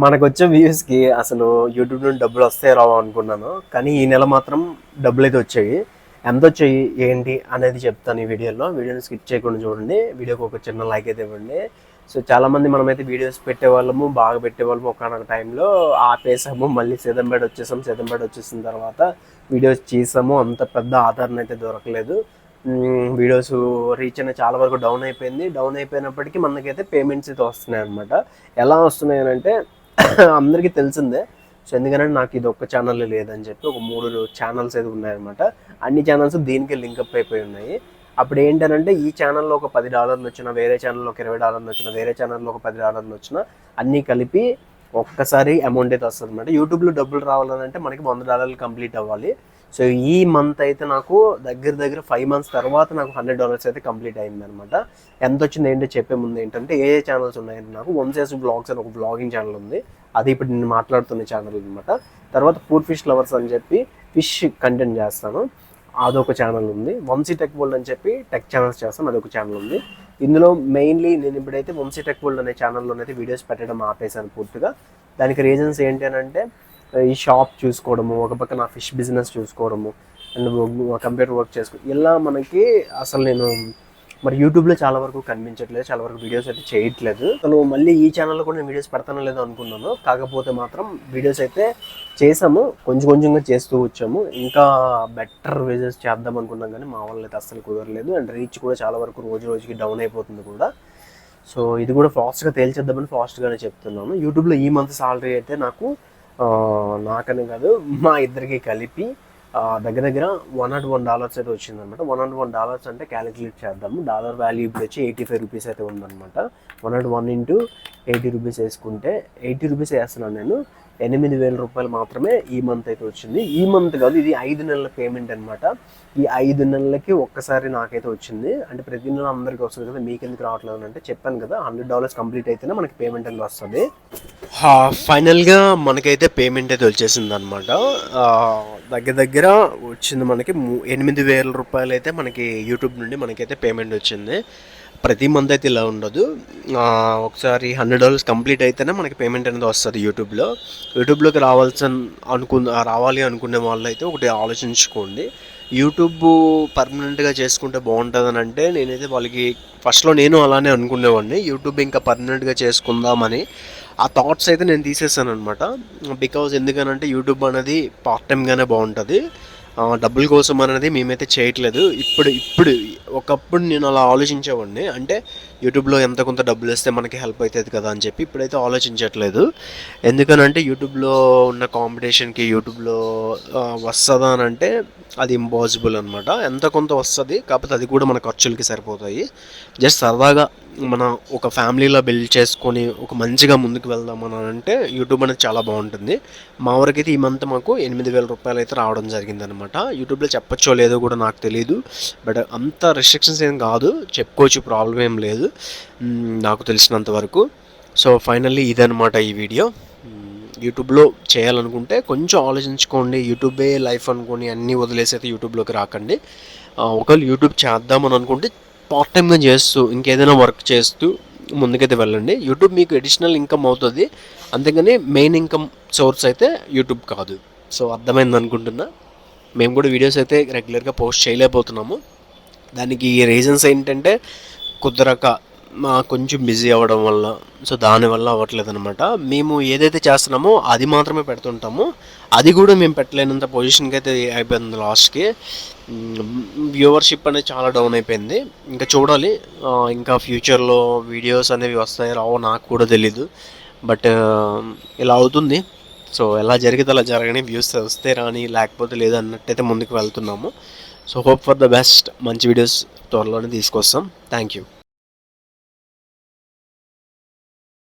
మనకు వచ్చే వ్యూస్కి అసలు యూట్యూబ్ నుండి డబ్బులు వస్తాయి రావు అనుకున్నాను. కానీ ఈ నెల మాత్రం డబ్బులు అయితే వచ్చాయి. ఎంత వచ్చాయి ఏంటి అనేది చెప్తాను ఈ వీడియోలో. వీడియోని స్కిప్ చేయకుండా చూడండి. వీడియోకి ఒక చిన్న లైక్ అయితే ఇవ్వండి. సో చాలామంది మనమైతే వీడియోస్ పెట్టేవాళ్ళము బాగా పెట్టేవాళ్ళము ఒకనొక టైంలో ఆపేసాము. మళ్ళీ సీతంపేట వచ్చేసాం సీతంపేట వచ్చేసిన తర్వాత వీడియోస్ చేసాము. అంత పెద్ద ఆదరణ అయితే దొరకలేదు. వీడియోస్ రీచ్ అనేది చాలా వరకు డౌన్ అయిపోయింది. డౌన్ అయిపోయినప్పటికీ మనకైతే పేమెంట్స్ అయితే వస్తున్నాయి అనమాట ఎలా వస్తున్నాయి అంటే అందరికీ తెలిసిందే. సో ఎందుకంటే నాకు ఇది ఒక్క ఛానల్ లేదని చెప్పి ఒక మూడు ఛానల్స్ అయితే ఉన్నాయన్నమాట. అన్ని ఛానల్స్ దీనికి లింకప్ అయిపోయి ఉన్నాయి. అప్పుడు ఏంటంటే ఈ ఛానల్లో ఒక పది డాలర్లు వచ్చిన వేరే ఛానల్లో ఒక ఇరవై డాలర్లు వచ్చిన వేరే ఛానల్లో ఒక పది డాలర్లు వచ్చిన అన్నీ కలిపి ఒక్కసారి అమౌంట్ అయితే వస్తుంది అనమాట యూట్యూబ్లో డబ్బులు రావాలంటే మనకి వంద డాలర్లు కంప్లీట్ అవ్వాలి. సో ఈ మంత్ అయితే నాకు దగ్గర దగ్గర ఫైవ్ మంత్స్ తర్వాత నాకు హండ్రెడ్ డాలర్స్ అయితే కంప్లీట్ అయింది అనమాట ఎంత వచ్చింది ఏంటో చెప్పే ముందు ఏంటంటే ఏ ఏ ఛానల్స్ ఉన్నాయంటే నాకు వన్సేస్ బ్లాగ్స్ అని ఒక బ్లాగింగ్ ఛానల్ ఉంది. అది ఇప్పుడు నేను మాట్లాడుతున్న ఛానల్ అనమాట తర్వాత పూర్ ఫిష్ లవర్స్ అని చెప్పి ఫిష్ కంటెంట్ చేస్తాను. అదొక ఛానల్ ఉంది. వంశీ టెక్ వరల్డ్ అని చెప్పి టెక్ ఛానల్స్ చేస్తాను. అదొక ఛానల్ ఉంది. ఇందులో మెయిన్లీ నేను ఇప్పుడైతే వంశీ టెక్ వరల్డ్ అనే ఛానల్లోనైతే వీడియోస్ పెట్టడం ఆపేశాను పూర్తిగా. దానికి రీజన్స్ ఏంటి అని అంటే ఈ షాప్ చూసుకోవడము ఒక పక్క నా ఫిష్ బిజినెస్ చూసుకోవడము అండ్ కంప్యూటర్ వర్క్ చేసుకో ఇలా మనకి అసలు నేను మరి యూట్యూబ్లో చాలా వరకు కనిపించట్లేదు చాలా వరకు వీడియోస్ అయితే చేయట్లేదు. అసలు మళ్ళీ ఈ ఛానల్లో కూడా నేను వీడియోస్ పెడతానో లేదో అనుకున్నాను. కాకపోతే మాత్రం వీడియోస్ అయితే చేసాము కొంచెం కొంచెంగా చేస్తూ వచ్చాము. ఇంకా బెటర్ వీడియోస్ చేద్దాం అనుకున్నాం కానీ మా వాళ్ళు అయితే అస్సలు కుదరలేదు. అండ్ రీచ్ కూడా చాలా వరకు రోజు రోజుకి డౌన్ అయిపోతుంది కూడా. సో ఇది కూడా ఫాస్ట్గా తేల్చేద్దామని ఫాస్ట్గానే చెప్తున్నాను. యూట్యూబ్లో ఈ మంత్ సాలరీ అయితే నాకు నాకనే కాదు మా ఇద్దరికి కలిపి దగ్గర దగ్గర వన్ నాట్ వన్ డాలర్స్ అయితే వచ్చిందనమాట. వన్ నాట్ వన్ డాలర్స్ అంటే క్యాలిక్యులేట్ చేద్దాము. డాలర్ వాల్యూ ఇప్పుడు వచ్చి ఎయిటీ ఫైవ్ రూపీస్ అయితే ఉందన్నమాట one naught one into eighty rupees వేసుకుంటే ఎయిటీ రూపీస్ వేస్తున్నాను నేను. ఎనిమిది వేల రూపాయలు మాత్రమే ఈ మంత్ అయితే వచ్చింది. ఈ మంత్ కాదు ఇది ఐదు నెలల పేమెంట్ అనమాట. ఈ ఐదు నెలలకి ఒక్కసారి నాకైతే వచ్చింది. అంటే ప్రతి నెల అందరికీ వస్తుంది కదా మీకు ఎందుకు రావట్లేదు అంటే చెప్పాను కదా హండ్రెడ్ డాలర్స్ కంప్లీట్ అయితేనే మనకి పేమెంట్ అనేది వస్తుంది. ఫైనల్గా మనకైతే పేమెంట్ అయితే వచ్చేసింది అనమాట దగ్గర దగ్గర వచ్చింది మనకి ఎనిమిది వేల రూపాయలు అయితే మనకి యూట్యూబ్ నుండి మనకైతే పేమెంట్ వచ్చింది. ప్రతి మంత్ అయితే ఇలా ఉండదు. ఒకసారి హండ్రెడ్ డాలర్స్ కంప్లీట్ అయితేనే మనకి పేమెంట్ అనేది వస్తుంది యూట్యూబ్లో. యూట్యూబ్లోకి రావాల్సిన అనుకున్న రావాలి అనుకునే వాళ్ళు అయితే ఒకటి ఆలోచించుకోండి. యూట్యూబ్ పర్మనెంట్గా చేసుకుంటే బాగుంటుందని అంటే నేనైతే వాళ్ళకి ఫస్ట్లో నేను అలానే అనుకునేవాడిని. యూట్యూబ్ ఇంకా పర్మనెంట్గా చేసుకుందామని. ఆ థాట్స్ అయితే నేను తీసేసాను అనమాట బికాజ్ ఎందుకనంటే యూట్యూబ్ అనేది పార్ట్ టైంగానే బాగుంటుంది. డబ్బుల కోసం అనేది మేమైతే చేయట్లేదు. ఇప్పుడు ఇప్పుడు ఒకప్పుడు నేను అలా ఆలోచించేవాడిని. అంటే యూట్యూబ్లో ఎంత కొంత డబ్బులు ఇస్తే మనకి హెల్ప్ అవుతుంది కదా అని చెప్పి ఇప్పుడైతే ఆలోచించట్లేదు. ఎందుకనంటే యూట్యూబ్లో ఉన్న కాంపిటీషన్కి యూట్యూబ్లో వస్తుందా అని అంటే అది ఇంపాసిబుల్ అనమాట ఎంత కొంత వస్తుంది కాకపోతే అది కూడా మన ఖర్చులకి సరిపోతాయి. జస్ట్ సరదాగా మన ఒక ఫ్యామిలీలో బిల్డ్ చేసుకొని ఒక మంచిగా ముందుకు వెళ్దాం అని అంటే యూట్యూబ్ అనేది చాలా బాగుంటుంది. మా వరకైతే ఈ మంత్ మాకు ఎనిమిది వేల రూపాయలు అయితే రావడం జరిగింది అనమాట యూట్యూబ్లో చెప్పచ్చో లేదో కూడా నాకు తెలియదు బట్ అంత రెస్ట్రిక్షన్స్ ఏం కాదు. చెప్పుకోవచ్చు ప్రాబ్లం ఏం లేదు. నాకు తెలిసినంత వరకు. సో ఫైనల్లీ ఇదనమాట ఈ వీడియో యూట్యూబ్లో చేయాలనుకుంటే కొంచెం ఆలోచించుకోండి. యూట్యూబే లైఫ్ అనుకొని అన్నీ వదిలేసి అయితే యూట్యూబ్లోకి రాకండి. ఒకవేళ యూట్యూబ్ చేద్దామని అనుకుంటే పార్ట్ టైమ్గా చేస్తూ ఇంకేదైనా వర్క్ చేస్తూ ముందుకైతే వెళ్ళండి. యూట్యూబ్ మీకు అడిషనల్ ఇన్కమ్ అవుతుంది. అంతేగాని మెయిన్ ఇన్కమ్ సోర్స్ అయితే యూట్యూబ్ కాదు. సో అర్థమైంది అనుకుంటున్నా. మేము కూడా వీడియోస్ అయితే రెగ్యులర్గా పోస్ట్ చేయలేకపోతున్నాము. దానికి రీజన్స్ ఏంటంటే కుదరక మా కొంచెం బిజీ అవ్వడం వల్ల సో దానివల్ల అవ్వట్లేదు అనమాట మేము ఏదైతే చేస్తున్నామో అది మాత్రమే పెడుతుంటాము. అది కూడా మేము పెట్టలేనంత పొజిషన్కి అయితే అయిపోయింది లాస్ట్కి. వ్యూవర్షిప్ అనేది చాలా డౌన్ అయిపోయింది. ఇంకా చూడాలి ఇంకా ఫ్యూచర్లో వీడియోస్ అనేవి వస్తాయి రావో నాకు కూడా తెలీదు. బట్ ఇలా అవుతుంది. సో ఎలా జరిగితే అలా జరగని వ్యూస్ వస్తే రాని లేకపోతే లేదు అన్నట్టయితే ముందుకు వెళ్తున్నాము. So hope for the best. మంచి వీడియోస్ త్వరలోనే తీసుకొస్తాం. Thank you.